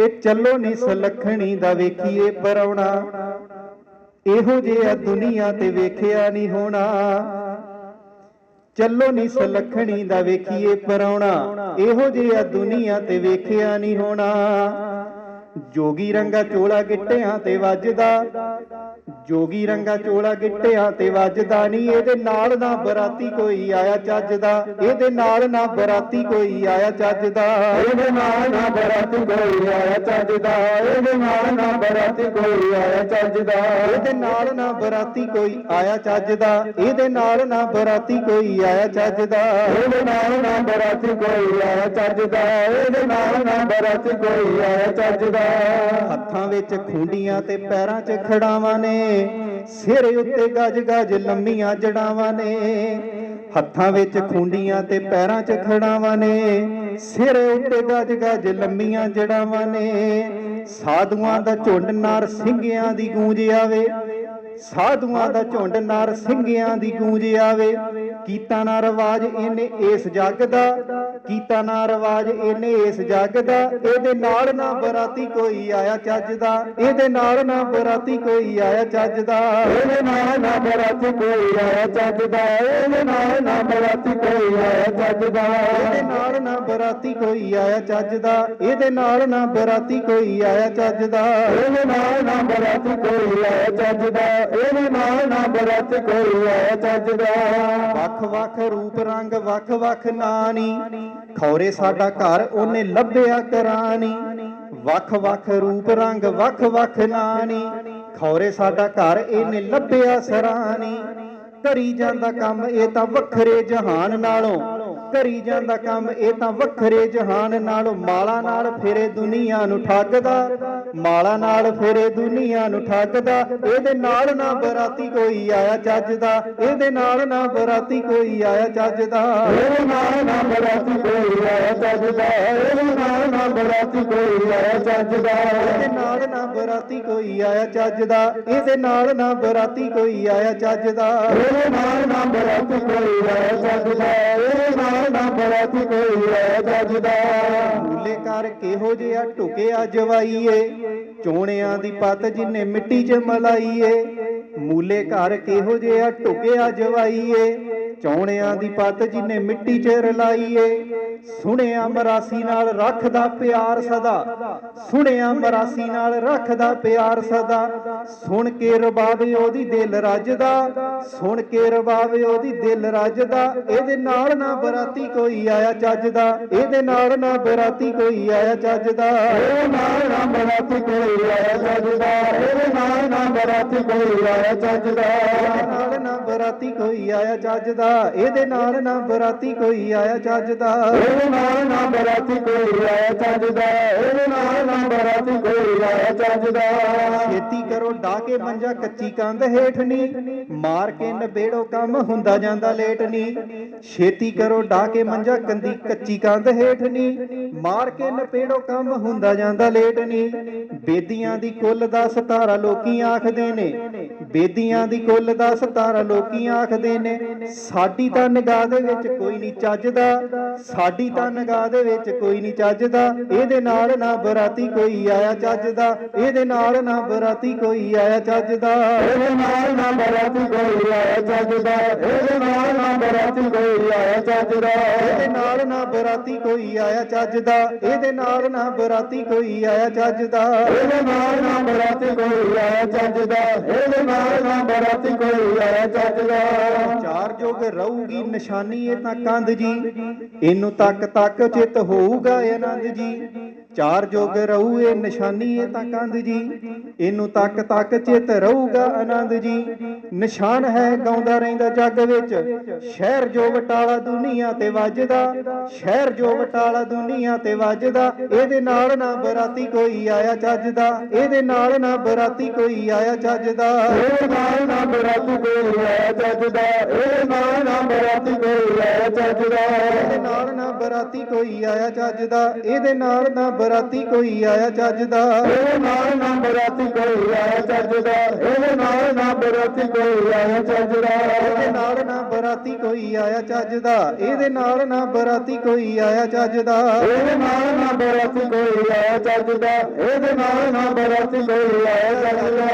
ਇਹ ਚੱਲੋ ਨੀ ਸਲਖਣੀ ਦਾ ਵੇਖੀਏ ਪਰਉਣਾ। ਇਹੋ ਜਿਹਾ ਦੁਨੀਆ ਤੇ ਵੇਖਿਆ ਨਹੀਂ ਹੋਣਾ। ਚੱਲੋ ਨੀ ਸਲਖਣੀ ਦਾ ਵੇਖੀਏ ਪਰਉਣਾ। ਇਹੋ ਜਿਹਾ ਦੁਨੀਆ ਤੇ ਵੇਖਿਆ ਨਹੀਂ ਹੋਣਾ। ਜੋਗੀ ਰੰਗਾ ਚੋਲਾ ਗਿੱਟਿਆਂ ਤੇ ਵੱਜਦਾ। ਜੋਗੀ ਰੰਗਾ ਚੋਲਾ ਗਿੱਟਿਆਂ ਤੇ ਵੱਜਦਾ ਨਹੀਂ ਇਹਦੇ ਨਾਲ ਨਾ ਬਰਾਤੀ ਕੋਈ ਆਇਆ ਚੱਜਦਾ ਇਹਦੇ ਨਾਲ ਨਾ ਬਰਾਤੀ ਕੋਈ ਆਇਆ ਚੱਜਦਾ। ਇਹਦੇ ਨਾਲ ਨਾ ਬਰਾਤੀ ਕੋਈ ਆਇਆ ਚੱਜਦਾ ਇਹਦੇ ਨਾਲ ਨਾ ਬਰਾਤੀ ਕੋਈ ਆਇਆ ਚੱਜਦਾ। ਇਹਦੇ ਨਾਲ ਨਾ ਬਰਾਤੀ ਕੋਈ ਆਇਆ ਚੱਜਦਾ ਇਹਦੇ ਨਾਲ ਨਾ ਬਰਾਤੀ ਕੋਈ ਆਇਆ ਚੱਜਦਾ। ਇਹਦੇ ਨਾਲ ਨਾ ਬਰਾਤੀ ਕੋਈ ਆਇਆ ਚੱਜਦਾ ਇਹਦੇ ਨਾਲ ਨਾ ਬਰਾਤੀ ਕੋਈ ਆਇਆ ਚੱਜਦਾ। ਹੱਥਾਂ ਵਿੱਚ ਖੁੰਡੀਆਂ ਤੇ ਪੈਰਾਂ 'ਚ ਖੜਾਵਾਂ ਨੇ ਸਿਰ ਉੱਤੇ ਗਜ ਗਜ ਲੰਮੀਆਂ ਜੜਾਵਾਂ ਨੇ। ਹੱਥਾਂ ਵਿੱਚ ਖੁੰਡੀਆਂ ਤੇ ਪੈਰਾਂ 'ਚ ਖੜਾਵਾਂ ਨੇ। ਸਿਰ ਉੱਤੇ ਗਜ ਗਜ ਲੰਮੀਆਂ ਜੜਾਵਾਂ ਨੇ। ਸਾਧੂਆਂ ਦਾ ਝੁੰਡ ਨਾਰ ਸਿੰਘਿਆਂ ਦੀ ਗੂੰਜ ਆਵੇ। ਸਾਧੂਆਂ ਦਾ ਝੁੰਡ ਨਰ ਸਿੰਘਿਆਂ ਦੀ ਗੂੰਜ ਆਵੇ। ਕੀਤਾ ਨਾ ਰਵਾਜ ਇਹਨੇ ਇਸ ਜੱਗ ਦਾ। ਕੀਤਾ ਨਾ ਰਵਾਜ ਇਹਨੇ ਇਸ ਜੱਗ ਦਾ। ਇਹਦੇ ਨਾਲ ਨਾ ਬਰਾਤੀ ਕੋਈ ਆਇਆ ਚੱਜਦਾ ਇਹਦੇ ਨਾਲ ਨਾ ਬਰਾਤੀ ਕੋਈ ਆਇਆ ਚੱਜਦਾ ਇਹਦੇ ਨਾਲ ਨਾ ਬਰਾਤੀ ਕੋਈ ਆਇਆ ਚੱਜਦਾ ਇਹਦੇ ਨਾਲ ਨਾ ਬਰਾਤੀ ਕੋਈ ਆਇਆ ਚੱਜਦਾ ਇਹਦੇ ਨਾਲ ਨਾ ਬਰਾਤੀ ਕੋਈ ਆਇਆ ਚੱਜਦਾ ਇਹਦੇ ਨਾਲ ਨਾ ਬਰਾਤੀ ਕੋਈ ਆਇਆ ਚੱਜਦਾ ਇਹਦੇ ਨਾਲ ਨਾ ਬਰਾਤੀ ਕੋਈ ਆਇਆ ਚੱਜਦਾ ਇਹਦੇ ਨਾਲ ਨਾ ਬਰਾਤੀ ਕੋਈ ਆਇਆ ਚੱਜਦਾ ਵੱਖ ਵੱਖ ਰੂਪ ਰੰਗ ਵੱਖ ਵੱਖ ਨਾਨੀ ਖੌਰੇ ਸਾਡਾ ਘਰ ਉਹਨੇ ਲੱਭਿਆ ਕਰਾਨੀ ਵੱਖ ਵੱਖ ਰੂਪ ਰੰਗ ਵੱਖ ਵੱਖ ਨਾਨੀ ਖੌਰੇ ਸਾਡਾ ਘਰ ਇਹਨੇ ਲੱਭਿਆ ਸਰਾਨੀ ਧਰੀ ਜਾਂਦਾ ਕੰਮ ਇਹ ਤਾਂ ਵੱਖਰੇ ਜਹਾਨ ਨਾਲੋਂ। ਕਰੀ ਜਾਂਦਾ ਕੰਮ ਇਹ ਤਾਂ ਵੱਖਰੇ ਜਹਾਨ ਨਾਲੋਂ ਮਾਲਾ ਨਾਲ ਫਿਰੇ ਦੁਨੀਆ ਨੂੰ ਠੱਗਦਾ ਮਾਲਾ ਨਾਲ ਫਿਰੇ ਦੁਨੀਆ ਨੂੰ ਠੱਗਦਾ ਇਹਦੇ ਨਾਲ ਨਾ ਬਰਾਤੀ ਕੋਈ ਆਇਆ ਚੱਜਦਾ ਇਹਦੇ ਨਾਲ ਨਾ ਬਰਾਤੀ ਕੋਈ ਆਇਆ ਚੱਜਦਾ। ਇਹਦੇ ਨਾਲ ਨਾ ਬਰਾਤੀ ਕੋਈ ਆਇਆ ਚੱਜਦਾ ਇਹਦੇ ਨਾਲ ਨਾ ਬਰਾਤੀ ਕੋਈ ਆਇਆ ਚੱਜਦਾ। ਇਹਦੇ ਨਾਲ ਨਾ ਬਰਾਤੀ ਕੋਈ ਆਇਆ ਚੱਜਦਾ ਇਹਦੇ ਨਾਲ ਨਾ ਬਰਾਤੀ ਕੋਈ ਆਇਆ ਚੱਜਦਾ। ਇਹਦੇ ਨਾਲ ਨਾ ਬਰਾਤੀ ਕੋਈ ਆਇਆ ਚੱਜਦਾ। ਆਇਆ ਚੱਜਦਾ ਮੂਲੇ ਕਰ ਕਿਹੋ ਜਿਹਾ ਢੁਕਿਆ ਜਵਾਈਏ, ਚੋਣਿਆਂ ਦੀ ਪੱਤ ਜਿਨੇ ਮਿੱਟੀ 'ਚ ਮਲਾਈਏ, ਮੂਲੇ ਘਰ ਕਿਹੋ ਜਿਹਾ ਢੁਕਿਆ ਜਵਾਈਏ, ਚੋਣਿਆਂ ਦੀ ਪੱਤ ਜਿਨੇ ਮਿੱਟੀ 'ਚ ਰਲਾਈਏ ਸੁਣਿਆ ਮਰਾਸੀ ਨਾਲ ਰੱਖਦਾ ਪਿਆਰ ਸਦਾ। ਸੁਣਿਆ ਮਰਾਸੀ ਨਾਲ ਰੱਖਦਾ ਪਿਆਰ ਸਦਾ। ਸੁਣ ਕੇ ਰਬਾਵੇ ਉਹਦੀ ਦਿਲ ਰੱਜਦਾ। ਸੁਣ ਕੇ ਰਬਾਵੇ ਉਹਦੀ ਦਿਲ ਰੱਜਦਾ। ਇਹਦੇ ਨਾਲ ਨਾ ਬਰਾਤੀ ਕੋਈ ਆਇਆ ਚੱਜਦਾ। ਇਹਦੇ ਨਾਲ ਨਾ ਬਰਾਤੀ ਕੋਈ ਆਇਆ ਚੱਜਦਾ। ਇਹਦੇ ਨਾਲ ਨਾ ਬਰਾਤੀ ਕੋਈ ਆਇਆ ਚੱਜਦਾ। ਇਹਦੇ ਨਾਲ ਨਾ ਬਰਾਤੀ ਕੋਈ ਆਇਆ ਚੱਜਦਾ। ਨਾਲ ਨਾ ਬਰਾਤੀ ਕੋਈ ਆਇਆ ਚੱਜਦਾ। ਇਹਦੇ ਨਾਲ ਨਾ ਬਰਾਤੀ ਕੋਈ ਆਇਆ ਚੱਜਦਾ। ਇਹਦੇ ਨਾਲ ਨਾ ਬਰਾਤੀ ਕੋਈ ਆਇਆ ਚੱਜਦਾ, ਇਹਦੇ ਨਾਲ ਨਾ ਬਰਾਤੀ ਕੋਈ ਆਇਆ ਚੱਜਦਾ। ਛੇਤੀ ਕਰੋ, ਡਾ ਕੇ ਮੰਜਾ ਕੱਚੀ ਕੰਧ ਹੇਠ ਨੀ ਮਾਰ ਕੇ ਨਬੇੜੋ ਕੰਮ ਹੁੰਦਾ ਜਾਂਦਾ ਲੇਟ ਨੀ ਛੇਤੀ ਕਰੋ ਢਾ ਕੇ ਮੰਜਾ ਕੰਦੀ ਕੱਚੀ ਕੰਧ ਹੇਠ ਨੀ ਮਾਰ ਕੇ ਨਪੇੜੋ ਕੰਮ ਹੁੰਦਾ ਜਾਂਦਾ ਲੇਟ ਨੀ ਬੇਦੀਆਂ ਦੀ ਕੁੱਲ ਦਾ ਸਤਾਰਾ ਲੋਕੀ ਆਖਦੇ ਨੇ ਬੇਦੀਆਂ ਦੀ ਕੁੱਲ ਦਾ ਸਤਾਰਾ ਲੋਕੀ ਆਖਦੇ ਨੇ। ਸਾਡੀ ਤਾਂ ਨਿਗਾਹ ਦੇ ਵਿੱਚ ਕੋਈ ਨਹੀਂ ਚੱਜਦਾ। ਸਾਡੀ ਤਾਂ ਨਿਗਾਹ ਦੇ ਵਿੱਚ ਕੋਈ ਨਹੀਂ ਚੱਜਦਾ। ਇਹਦੇ ਨਾਲ ਨਾ ਬਰਾਤੀ ਕੋਈ ਆਇਆ ਚੱਜਦਾ। ਇਹਦੇ ਨਾਲ ਨਾ ਬਰਾਤੀ ਕੋਈ ਆਇਆ ਚੱਜਦਾ। ਇਹਦੇ ਨਾਲ ਨਾ ਬਰਾਤੀ ਕੋਈ ਆਇਆ ਚੱਜਦਾ ਇਹਦੇ ਨਾਲ ਨਾ ਬਰਾਤੀ ਕੋਈ ਆਇਆ ਚੱਜਦਾ ਇਹਦੇ ਨਾਲ ਨਾ ਬਰਾਤੀ ਕੋਈ ਆਇਆ ਚੱਜਦਾ ਇਹਦੇ ਨਾਲ ਨਾ ਬਰਾਤੀ ਕੋਈ ਆਇਆ ਚੱਜਦਾ ਇਹਦੇ ਨਾਲ ਨਾ ਬਰਾਤੀ ਕੋਈ ਆਇਆ ਚੱਜਦਾ ਇਹਦੇ ਨਾਲ ਨਾ ਬਰਾਤੀ ਕੋਈ ਆਇਆ ਚੱਜਦਾ ਚਾਰ ਜੋਗ ਰਹੂਗੀ ਨਿਸ਼ਾਨੀ ਇਹ ਤਾਂ ਕੰਧ ਜੀ ਇਹਨੂੰ ਤੱਕ ਤੱਕ ਚਿਤ ਹੋਊਗਾ ਆਨੰਦ ਜੀ। ਚਾਰ ਜੋਗ ਰਹੂ ਇਹ ਨਿਸ਼ਾਨੀ ਇਹ ਤਾਂ ਕੰਧ ਜੀ। ਇਹਨੂੰ ਤੱਕ ਤੱਕ ਚਿਤ ਰਹੂਗਾ ਆਨੰਦ ਜੀ। ਨਿਸ਼ਾਨ ਹੈ ਗਾਉਂਦਾ ਰਹਿੰਦਾ ਜੱਗ ਵਿੱਚ। ਸ਼ਹਿਰ ਜੋ ਵਟਾਲਾ ਦੁਨੀਆ ਤੇ ਵੱਜਦਾ। ਸ਼ਹਿਰ ਜੋ ਵਟਾਲਾ ਦੁਨੀਆ ਤੇ ਵੱਜਦਾ। ਇਹਦੇ ਨਾਲ ਨਾ ਬਰਾਤੀ ਕੋਈ ਆਇਆ ਚੱਜਦਾ। ਇਹਦੇ ਨਾਲ ਨਾ ਬਰਾਤੀ ਕੋਈ ਆਇਆ ਚੱਜਦਾ। ਇਹਦੇ ਨਾਲ ਨਾ ਬਰਾਤੀ ਕੋਈ ਆਇਆ ਚੱਜਦਾ। ਇਹਦੇ ਨਾਲ ਨਾ ਬਰਾਤੀ ਕੋਈ ਆਇਆ ਆਇਆ ਚੱਜ ਦਾ। ਇਹਦੇ ਨਾਲ ਨਾ ਬਰਾਤੀ ਕੋਈ ਆਇਆ ਚੱਜ ਦਾ। ਇਹਦੇ ਨਾਲ ਨਾ ਬਰਾਤੀ ਕੋਈ ਆਇਆ ਚੱਜ ਦਾ। ਇਹਦੇ ਨਾਲ ਨਾ ਬਰਾਤੀ ਕੋਈ ਆਇਆ ਚੱਜ ਦਾ। ਇਹਦੇ ਨਾਲ ਨਾ ਬਰਾਤੀ ਕੋਈ ਆਇਆ ਚੱਜ ਦਾ। ਇਹਦੇ ਨਾਲ ਨਾ ਬਰਾਤੀ ਕੋਈ ਆਇਆ ਚੱਜ ਦਾ। ਇਹਦੇ ਨਾਲ ਨਾ ਬਰਾਤੀ ਕੋਈ ਆਇਆ ਚੱਜ ਦਾ। ਇਹਦੇ ਨਾਲ ਨਾ ਬਰਾਤੀ ਕੋਈ ਆਇਆ ਚੱਜ ਦਾ। ਇਹਦੇ ਨਾਲ ਨਾ ਬਰਾਤੀ ਕੋਈ ਆਇਆ ਚੱਜ ਦਾ।